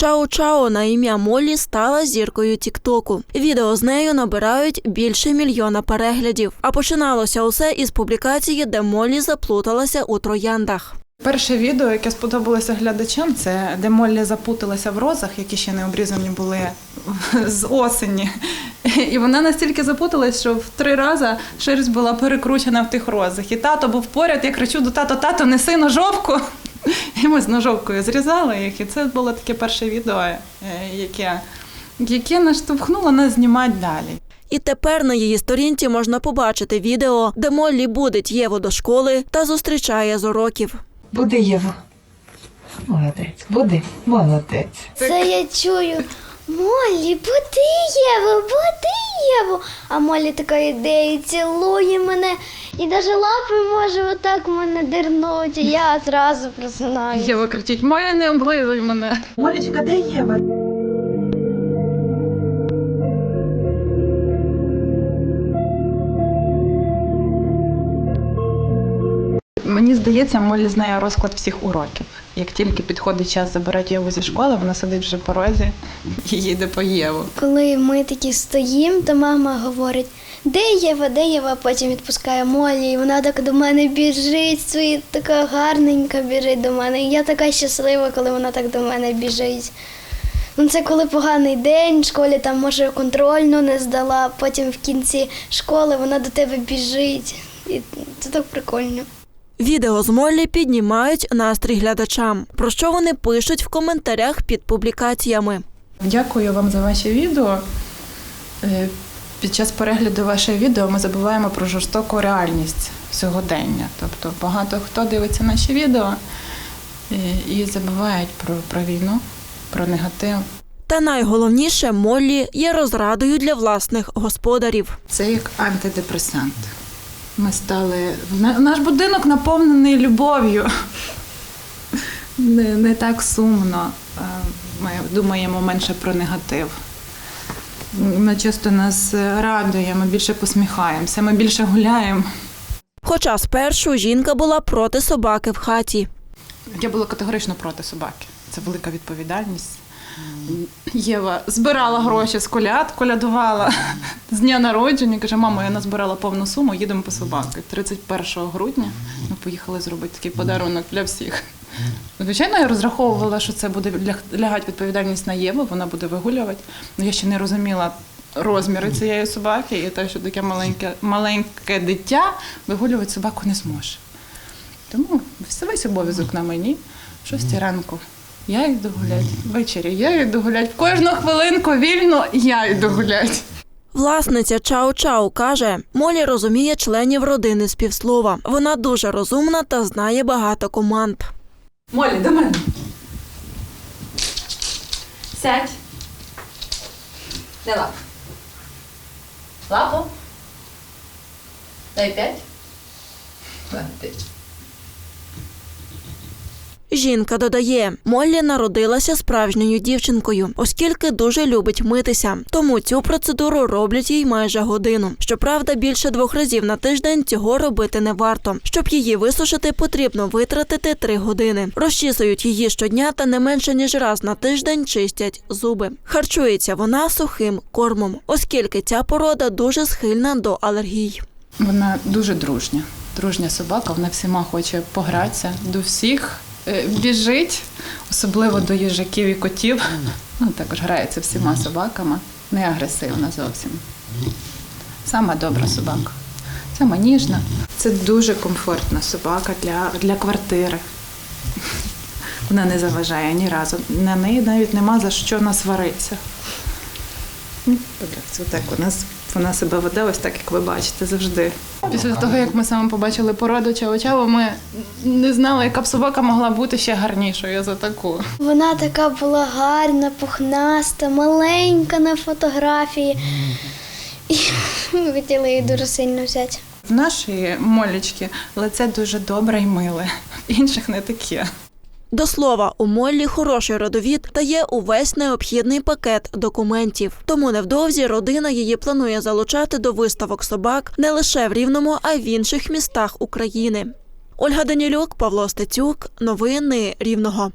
Чао Чао на ім'я Моллі стала зіркою Тіктоку. Відео з нею набирають більше мільйона переглядів. А починалося усе із публікації, де Моллі заплуталася у трояндах. Перше відео, яке сподобалося глядачам, це де Моллі запуталася в розах, які ще не обрізані були з осені. І вона настільки запуталась, що в три рази шерсть була перекручена в тих розах. І тато був поряд, я кричу до тато, тато, неси ножовку. І ми з ножовкою зрізали їх. І це було таке перше відео, е, яке, яке наштовхнуло нас знімати далі. І тепер на її сторінці можна побачити відео, де Моллі будить Єву до школи та зустрічає з уроків. Буди Єво. Молодець, буди, молодець. Це я чую. Моллі, буди Єву, буди Єву. А Моллі така йде і цілує мене. І навіть лапи може отак мене дернуть. І я одразу просинаюся. Єва кричить: Моя не облизуй мене. Молічка, де Єва? Здається, Молі знає розклад всіх уроків. Як тільки підходить час забирати Єву зі школи, вона сидить вже в порозі і їде по Єву. Коли ми такі стоїмо, то мама говорить, де Єва, де Єва, потім відпускає Моллі, і вона так до мене біжить, свої така гарненька біжить до мене. І я така щаслива, коли вона так до мене біжить. Ну, це коли поганий день в школі, там може контрольну не здала, потім в кінці школи вона до тебе біжить. І це так прикольно. Відео з Моллі піднімають настрій глядачам, про що вони пишуть в коментарях під публікаціями. Дякую вам за ваші відео. Е, Під час перегляду вашого відео ми забуваємо про жорстоку реальність сьогодення. Тобто багато хто дивиться наші відео е, і забувають про, про війну, про негатив. Та найголовніше, Моллі є розрадою для власних господарів. Це як антидепресант. Ми стали. Наш будинок наповнений любов'ю. Не, не так сумно. Е, Ми думаємо менше про негатив. Ми часто нас радує, ми більше посміхаємося, ми більше гуляємо. Хоча спершу жінка була проти собаки в хаті. Я була категорично проти собаки. Це велика відповідальність. Єва збирала гроші з коляд, колядувала з дня народження. Каже, мамо, я назбирала повну суму, їдемо по собаки. 31 грудня ми поїхали зробити такий подарунок для всіх. Звичайно, я розраховувала, що це буде лягати відповідальність на Єву, вона буде вигулювати. Ну я ще не розуміла розміри цієї собаки і те, що таке маленьке, маленьке дитя вигулювати собаку не зможе. Тому весь обов'язок на мені. В шостій ранку я йду гулять. Ввечері я йду гулять. Кожну хвилинку вільно я йду гулять. Власниця Чао Чао каже, Молі розуміє членів родини з півслова. Вона дуже розумна та знає багато команд. Молі, до мене. Сядь. Дай лапу. Лапу. Дай п'ять. Жінка додає, Моллі народилася справжньою дівчинкою, оскільки дуже любить митися. Тому цю процедуру роблять їй майже годину. Щоправда, більше двох разів на тиждень цього робити не варто. Щоб її висушити, потрібно витратити три години. Розчісують її щодня та не менше ніж раз на тиждень чистять зуби. Харчується вона сухим кормом, оскільки ця порода дуже схильна до алергій. Вона дуже дружня. Дружня собака, вона всіма хоче погратися, до всіх біжить, особливо до їжаків і котів. Ну, також грається всіма собаками, не агресивна зовсім. Сама добра собака, сама ніжна. Це дуже комфортна собака для, для квартири. Вона не заважає ні разу. На неї навіть нема за що насваритися. Ну, Це так у нас вона себе веде ось так, як ви бачите, завжди. Після того, як ми саме побачили породу чао ми не знали, яка б собака могла бути ще гарнішою за таку. Вона така була гарна, пухнаста, маленька на фотографії. І ми хотіли її дуже сильно взяти. В нашої молічки лице дуже добре і миле, в інших не таке. До слова, у Моллі хороший родовід та є увесь необхідний пакет документів. Тому невдовзі родина її планує залучати до виставок собак не лише в Рівному, а й в інших містах України. Ольга Данілюк, Павло Стецюк. Новини Рівного.